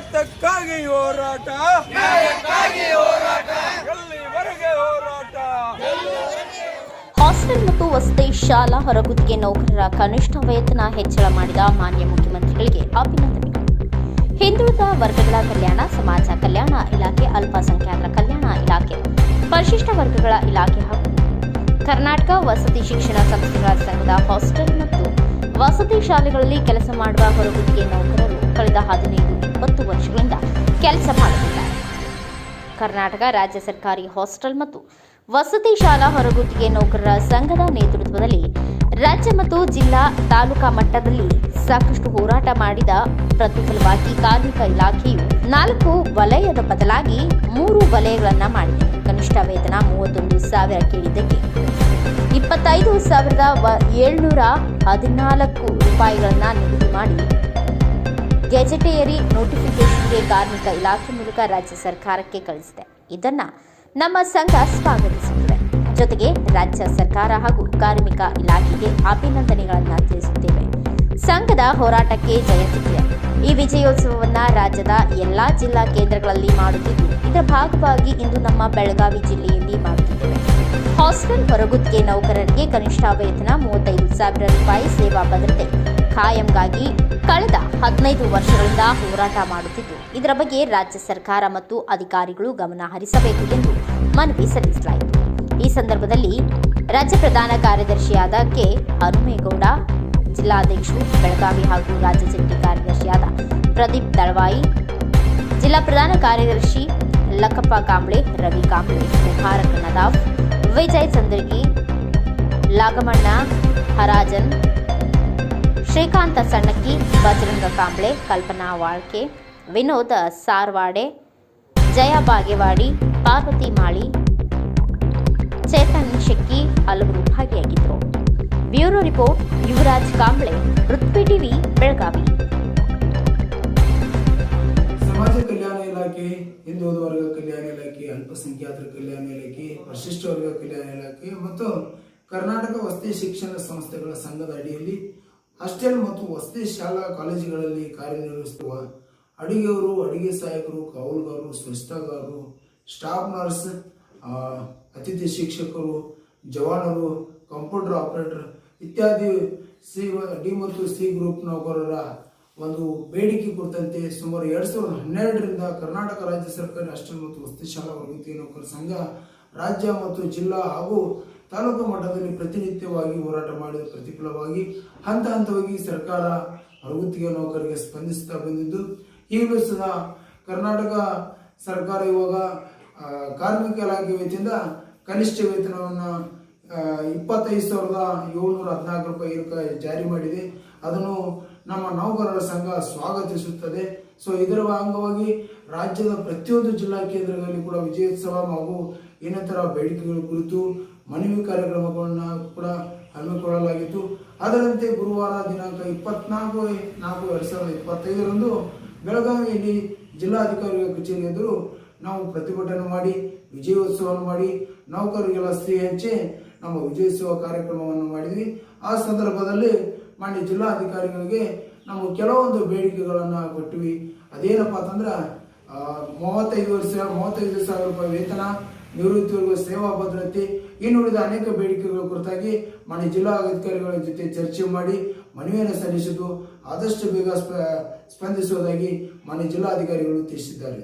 ನ್ಯಾಯಕ್ಕಾಗಿ ಹೋರಾಟ. ಎಲ್ಲಿವರೆಗೆ ಹೋರಾಟ? ಹಾಸ್ಟೆಲ್ ಮತ್ತು ವಸತಿ ಶಾಲಾ ಹೊರಗುತ್ತಿಗೆ ನೌಕರರ ಕನಿಷ್ಠ ವೇತನ ಹೆಚ್ಚಳ ಮಾಡಿದ ಮಾನ್ಯ ಮುಖ್ಯಮಂತ್ರಿಗಳಿಗೆ ಅಭಿನಂದನೆಗಳು ಹಿಂದುಳಿದ ವರ್ಗಗಳ ಕಲ್ಯಾಣ ಸಮಾಜ ಕಲ್ಯಾಣ ಇಲಾಖೆ ಅಲ್ಪಸಂಖ್ಯಾತರ ಕಲ್ಯಾಣ ಇಲಾಖೆ ಪರಿಶಿಷ್ಟ ವರ್ಗಗಳ ಇಲಾಖೆ ಹಾಗೂ ಕರ್ನಾಟಕ ವಸತಿ ಶಿಕ್ಷಣ ಸಂಸ್ಥೆಗಳ ಸಂಘದ ಹಾಸ್ಟೆಲ್ ಮತ್ತು ವಸತಿ ಶಾಲೆಗಳಲ್ಲಿ ಕೆಲಸ ಮಾಡುವ ಹೊರಗುತ್ತಿಗೆ ನೌಕರರು ಕಳೆದ ಹದಿನೈದು ಕರ್ನಾಟಕ ರಾಜ್ಯ ಸರ್ಕಾರಿ ಹಾಸ್ಟೆಲ್ ಮತ್ತು ವಸತಿ ಶಾಲಾ ಹೊರಗುತ್ತಿಗೆ ನೌಕರರ ಸಂಘದ ನೇತೃತ್ವದಲ್ಲಿ ರಾಜ್ಯ ಮತ್ತು ಜಿಲ್ಲಾ ತಾಲೂಕಾ ಮಟ್ಟದಲ್ಲಿ ಸಾಕಷ್ಟು ಹೋರಾಟ ಮಾಡಿದ ಪ್ರತಿಫಲವಾಗಿ ಕಾರ್ಮಿಕ ಇಲಾಖೆಯು ನಾಲ್ಕು ವಲಯದ ಬದಲಾಗಿ ಮೂರು ವಲಯಗಳನ್ನ ಮಾಡಿದೆ. ಕನಿಷ್ಠ ವೇತನ ಮೂವತ್ತೊಂದು ಸಾವಿರ ಕೇಳಿದ್ದಕ್ಕೆ ಇಪ್ಪತ್ತೈದು ಸಾವಿರದ ಏಳ್ನೂರ ಹದಿನಾಲ್ಕು ರೂಪಾಯಿಗಳನ್ನ ನಿಗದಿ ಮಾಡಿ. ಗೆಜೆಟೇರಿ ನೋಟಿಫಿಕೇಶನ್ಗೆ ಕಾರ್ಮಿಕ ಇಲಾಖೆ ಮೂಲಕ ರಾಜ್ಯ ಸರ್ಕಾರಕ್ಕೆ ಕಳಿಸಿದೆ. ಇದನ್ನ ನಮ್ಮ ಸಂಘ ಸ್ವಾಗತಿಸುತ್ತಿದೆ. ಜೊತೆಗೆ ರಾಜ್ಯ ಸರ್ಕಾರ ಹಾಗೂ ಕಾರ್ಮಿಕ ಇಲಾಖೆಗೆ ಅಭಿನಂದನೆಗಳನ್ನ ತಿಳಿಸುತ್ತೇವೆ. ಸಂಘದ ಹೋರಾಟಕ್ಕೆ ಜಯ ಸಿಕ್ಕಿದೆ ಈ ವಿಜಯೋತ್ಸವವನ್ನ ರಾಜ್ಯದ ಎಲ್ಲಾ ಜಿಲ್ಲಾ ಕೇಂದ್ರಗಳಲ್ಲಿ ಮಾಡುತ್ತಿದ್ದು ಇದರ ಭಾಗವಾಗಿ ಇಂದು ನಮ್ಮ ಬೆಳಗಾವಿ ಜಿಲ್ಲೆಯಲ್ಲಿ ಮಾಡುತ್ತಿದ್ದೇವೆ. ಹಾಸ್ಟೆಲ್ ಹೊರಗುತ್ತಿಗೆ ನೌಕರರಿಗೆ ಕನಿಷ್ಠ ವೇತನ ಮೂವತ್ತೈದು ಸಾವಿರ ರೂಪಾಯಿ ಸೇವಾ ಭದ್ರತೆ. ಖಾಯಂಗಾಗಿ ಕಳೆದ ಹದಿನೈದು ವರ್ಷಗಳಿಂದ ಹೋರಾಟ ಮಾಡುತ್ತಿದ್ದು, ಇದರ ಬಗ್ಗೆ ರಾಜ್ಯ ಸರ್ಕಾರ ಮತ್ತು ಅಧಿಕಾರಿಗಳು ಗಮನ ಹರಿಸಬೇಕು ಎಂದು ಮನವಿ ಸಲ್ಲಿಸಲಾಯಿತು. ಈ ಸಂದರ್ಭದಲ್ಲಿ ರಾಜ್ಯ ಪ್ರಧಾನ ಕಾರ್ಯದರ್ಶಿಯಾದ ಕೆ. ಹನುಮೇಗೌಡ, ಜಿಲ್ಲಾಧ್ಯಕ್ಷರು, ಬೆಳಗಾವಿ ಹಾಗೂ ರಾಜ್ಯ ಜಂಟಿ ಕಾರ್ಯದರ್ಶಿಯಾದ ಪ್ರದೀಪ್ ದಳವಾಯಿ, ಜಿಲ್ಲಾ ಪ್ರಧಾನ ಕಾರ್ಯದರ್ಶಿ ಲಕ್ಕಪ್ಪ ಕಾಂಬ್ಳೆ, ರವಿ ಕಾಂಬ್ಳೆ, ಕುಮಾರ ನದಾಫ್ ವಿಜಯ್ ಚಂದ್ರಗಿ ಲಾಗಮಣ್ಣ, ಹರಾಜನ್, ಶ್ರೀಕಾಂತ ಸಣ್ಣಕ್ಕಿ, ಬಜರಂಗ ಕಾಂಬ್ಳೆ, ಕಲ್ಪನಾ ವಾಳ್ಕೆ, ವಿನೋದ ಸಾರ್ವಾಡೆ, ಜಯ ಬಾಗೇವಾಡಿ, ಪಾರ್ವತಿ ಮಾಳಿ, ಚೇತನ್ ಶೆಕ್ಕಿ ಹಲವರು ಭಾಗಿಯಾಗಿದ್ದರು. Bureau report, Yuvraj Kamble Prithvi TV, Belagavi. ಇಲಾಖೆ ಹಿಂದುಳಿದ ವರ್ಗ ಕಲ್ಯಾಣ ಇಲಾಖೆ, ಅಲ್ಪಸಂಖ್ಯಾತರ ಕಲ್ಯಾಣ ಇಲಾಖೆ, ಪರಿಶಿಷ್ಟ ವರ್ಗ ಕಲ್ಯಾಣ ಇಲಾಖೆ ಮತ್ತು ಕರ್ನಾಟಕ ವಸತಿ ಶಿಕ್ಷಣ ಸಂಸ್ಥೆಗಳ ಸಂಘದ ಅಡಿಯಲ್ಲಿ ಹಾಸ್ಟೆಲ್ ಮತ್ತು ವಸತಿ ಶಾಲಾ ಕಾಲೇಜುಗಳಲ್ಲಿ ಕಾರ್ಯನಿರ್ವಹಿಸುವ ಅಡುಗೆಯವರು, ಅಡುಗೆ ಸಹಾಯಕರು, ಕಾವಲುಗಾರರು ಸ್ವಚ್ಛತಾಗಾರರು ಸ್ಟಾಫ್ ನರ್ಸ್ ಅತಿಥಿ ಶಿಕ್ಷಕರು, ಜವಾನರು ಕಂಪ್ಯೂಟರ್ ಆಪರೇಟರ್ ಇತ್ಯಾದಿ ಸಿ, ಡಿ ಮತ್ತು ಸಿ ಗ್ರೂಪ್ ನೌಕರರ ಒಂದು ಬೇಡಿಕೆ ಕುರಿತಂತೆ ಸುಮಾರು ಎರಡು ಸಾವಿರದ ಹನ್ನೆರಡರಿಂದ ಕರ್ನಾಟಕ ರಾಜ್ಯ ಸರ್ಕಾರ ಹಾಸ್ಟೆಲ್ ಮತ್ತು ವಸತಿ ಶಾಲಾ ವರ್ಗತಿ ನೌಕರ ಸಂಘ, ರಾಜ್ಯ ಮತ್ತು ಜಿಲ್ಲಾ ಹಾಗೂ ತಾಲೂಕು ಮಟ್ಟದಲ್ಲಿ ಪ್ರತಿನಿತ್ಯವಾಗಿ ಹೋರಾಟ ಮಾಡಿದ ಪ್ರತಿಫಲವಾಗಿ ಹಂತ ಹಂತವಾಗಿ ಸರ್ಕಾರ ಹೊರಗುತ್ತಿಗೆ ನೌಕರಿಗೆ ಸ್ಪಂದಿಸುತ್ತಾ ಬಂದಿದ್ದು ಈ ಸಹ ಕರ್ನಾಟಕ ಸರ್ಕಾರ ಇವಾಗ ಕಾರ್ಮಿಕ ಇಲಾಖೆ ವತಿಯಿಂದ ಕನಿಷ್ಠ ವೇತನವನ್ನು ಇಪ್ಪತ್ತೈದು ಸಾವಿರದ ಏಳ್ನೂರ ಹದಿನಾಲ್ಕು ರೂಪಾಯಿ ಜಾರಿ ಮಾಡಿದೆ. ಅದನ್ನು ನಮ್ಮ ನೌಕರರ ಸಂಘ ಸ್ವಾಗತಿಸುತ್ತದೆ. ಸೊ ಇದರ ಅಂಗವಾಗಿ ರಾಜ್ಯದ ಪ್ರತಿಯೊಂದು ಜಿಲ್ಲಾ ಕೇಂದ್ರಗಳಲ್ಲಿ ಕೂಡ ವಿಜಯೋತ್ಸವ ಹಾಗೂ ಇನ್ನಿತರ ಬೇಡಿಕೆಗಳ ಕುರಿತು ಮನವಿ ಕಾರ್ಯಕ್ರಮಗಳನ್ನು ಕೂಡ ಹಮ್ಮಿಕೊಳ್ಳಲಾಗಿತ್ತು. ಅದರಂತೆ ಗುರುವಾರ ದಿನಾಂಕ ಇಪ್ಪತ್ನಾಲ್ಕು, ನಾಲ್ಕು ಎರಡು ಸಾವಿರದ ಇಪ್ಪತ್ತೈದರಂದು ಬೆಳಗಾವಿಯಲ್ಲಿ ಜಿಲ್ಲಾಧಿಕಾರಿಗಳ ಕಚೇರಿ ಎದುರು ನಾವು ಪ್ರತಿಭಟನೆ ಮಾಡಿ ವಿಜಯೋತ್ಸವ ಮಾಡಿ ನೌಕರರಿಗೆಲ್ಲ ಸ್ತ್ರೀ ಹಂಚಿ ನಮ್ಮ ವಿಜಯೋತ್ಸವ ಕಾರ್ಯಕ್ರಮವನ್ನು ಮಾಡಿದ್ವಿ. ಆ ಸಂದರ್ಭದಲ್ಲಿ ಮಾನ್ಯ ಜಿಲ್ಲಾಧಿಕಾರಿಗಳಿಗೆ ನಾವು ಕೆಲವೊಂದು ಬೇಡಿಕೆಗಳನ್ನು ಕೊಟ್ಟಿವಿ. ಅದೇನಪ್ಪ ಅಂತಂದ್ರೆ ಮೂವತ್ತೈದು ವರ್ಷ, ಮೂವತ್ತೈದು ಸಾವಿರ ರೂಪಾಯಿ ವೇತನ ನಿವೃತ್ತಿವರೆಗೂ ಸೇವಾ ಭದ್ರತೆ ಇನ್ನುಳಿದ ಅನೇಕ ಬೇಡಿಕೆಗಳ ಕುರಿತಾಗಿ ಮಾನ್ಯ ಜಿಲ್ಲಾಧಿಕಾರಿಗಳ ಜೊತೆ ಚರ್ಚೆ ಮಾಡಿ ಮನವಿಯನ್ನು ಸಲ್ಲಿಸಿದ್ದು ಆದಷ್ಟು ಬೇಗ ಸ್ಪ, ಸ್ಪಂದಿಸುವುದಾಗಿ ಮಾನ್ಯ ಜಿಲ್ಲಾಧಿಕಾರಿಗಳು ತಿಳಿಸಿದ್ದಾರೆ.